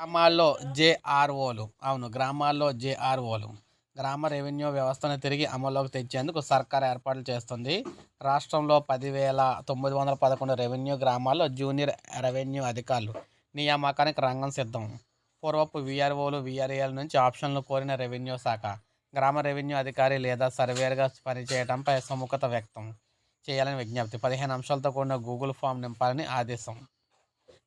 గ్రామాల్లో జేఆర్ఓలు అవును గ్రామాల్లో జేఆర్ఓలు గ్రామ రెవెన్యూ వ్యవస్థను తిరిగి అమల్లోకి తెచ్చేందుకు సర్కార్ ఏర్పాట్లు చేస్తుంది. రాష్ట్రంలో పదివేల తొమ్మిది వందల పదకొండు రెవెన్యూ గ్రామాల్లో జూనియర్ రెవెన్యూ అధికారులు నియామకానికి రంగం సిద్ధం. పూర్వపు విఆర్ఓలు విఆర్ఏల నుంచి ఆప్షన్లు కోరిన రెవెన్యూ శాఖ గ్రామ రెవెన్యూ అధికారి లేదా సర్వేయర్గా పనిచేయడంపై సుముఖత వ్యక్తం చేయాలని విజ్ఞప్తి. పదిహేను అంశాలతో కూడిన గూగుల్ ఫామ్ నింపాలని ఆదేశం.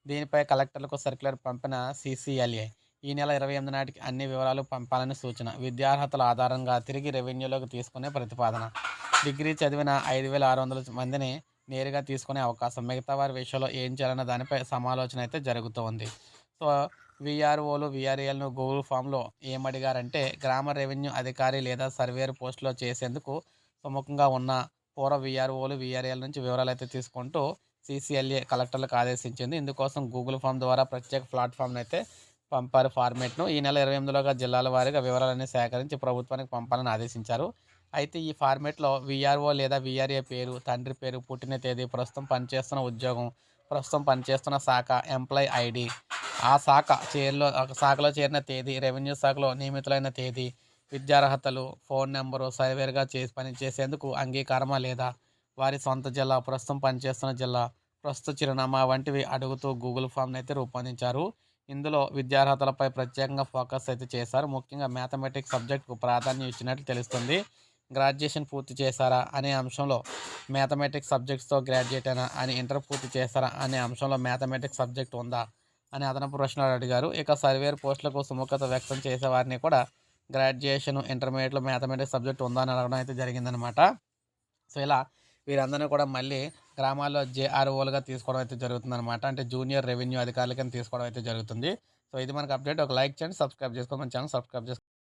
దీనిపై కలెక్టర్లకు సర్క్యులర్ పంపిన సీసీఎల్ఏ ఈ నెల ఇరవై ఎనిమిది నాటికి అన్ని వివరాలు పంపాలని సూచన. విద్యార్హతల ఆధారంగా తిరిగి రెవెన్యూలోకి తీసుకునే ప్రతిపాదన. డిగ్రీ చదివిన ఐదు వేల ఆరు వందల మందిని నేరుగా తీసుకునే అవకాశం. మిగతా వారి విషయంలో ఏం చేయాలన్న దానిపై సమాలోచన అయితే జరుగుతోంది సో విఆర్ఓలు విఆర్ఏలను గూగుల్ ఫామ్లో ఏమడిగారంటే గ్రామ రెవెన్యూ అధికారి లేదా సర్వేర్ పోస్టులో చేసేందుకు సుముఖంగా ఉన్న పూర్వ విఆర్ఓలు విఆర్ఏల నుంచి వివరాలు అయితే తీసుకుంటూ సీసీఎల్ఏ కలెక్టర్లకు ఆదేశించింది. ఇందుకోసం గూగుల్ ఫామ్ ద్వారా ప్రత్యేక ప్లాట్ఫామ్ను అయితే పంపారు ఫార్మేట్ను. ఈ నెల ఇరవై ఎనిమిదిలోగా జిల్లాల వారీగా వివరాలన్నీ సేకరించి ప్రభుత్వానికి పంపాలని ఆదేశించారు. అయితే ఈ ఫార్మేట్లో విఆర్ఓ లేదా విఆర్ఏ పేరు తండ్రి పేరు పుట్టిన తేదీ ప్రస్తుతం పనిచేస్తున్న ఉద్యోగం ప్రస్తుతం పనిచేస్తున్న శాఖ ఎంప్లాయ్ ఐడి ఆ శాఖ చేరిలో శాఖలో చేరిన తేదీ రెవెన్యూ శాఖలో నియమితులైన తేదీ విద్యార్హతలు ఫోన్ నెంబరు సర్వేర్గా చేసి పనిచేసేందుకు అంగీకారమా లేదా వారి సొంత జిల్లా ప్రస్తుతం పనిచేస్తున్న జిల్లా ప్రస్తుత చిరునామా వంటివి అడుగుతూ గూగుల్ ఫామ్ని అయితే రూపొందించారు. ఇందులో విద్యార్హతలపై ప్రత్యేకంగా ఫోకస్ అయితే చేశారు. ముఖ్యంగా మ్యాథమెటిక్స్ సబ్జెక్టుకు ప్రాధాన్యం ఇచ్చినట్లు తెలుస్తుంది. గ్రాడ్యుయేషన్ పూర్తి చేశారా అనే అంశంలో మ్యాథమెటిక్స్ సబ్జెక్ట్స్తో గ్రాడ్యుయేట్ అయినా అని ఇంటర్ పూర్తి చేశారా అనే అంశంలో మ్యాథమెటిక్స్ సబ్జెక్ట్ ఉందా అని అదనపు ప్రశ్నలు అడిగారు. ఇక సర్వేర్ పోస్టులకు సుముఖత వ్యక్తం చేసేవారిని కూడా గ్రాడ్యుయేషన్ ఇంటర్మీడియట్లో మ్యాథమెటిక్స్ సబ్జెక్ట్ ఉందా అని అడగడం అయితే జరిగిందనమాట. సో ఇలా వీరందరినీ కూడా మళ్ళీ గ్రామాల్లో జేఆర్ఓలుగా తీసుకోవడం అయితే జరుగుతుందన్నమాట. అంటే జూనియర్ రెవెన్యూ అధికారులకి తీసుకోవడం అయితే జరుగుతుంది. సో ఇది మనకు అప్డేట్. ఒక లైక్ చేయండి సబ్స్క్రైబ్ చేసుకోమని ఛానల్ సబ్స్క్రైబ్ చేసుకోండి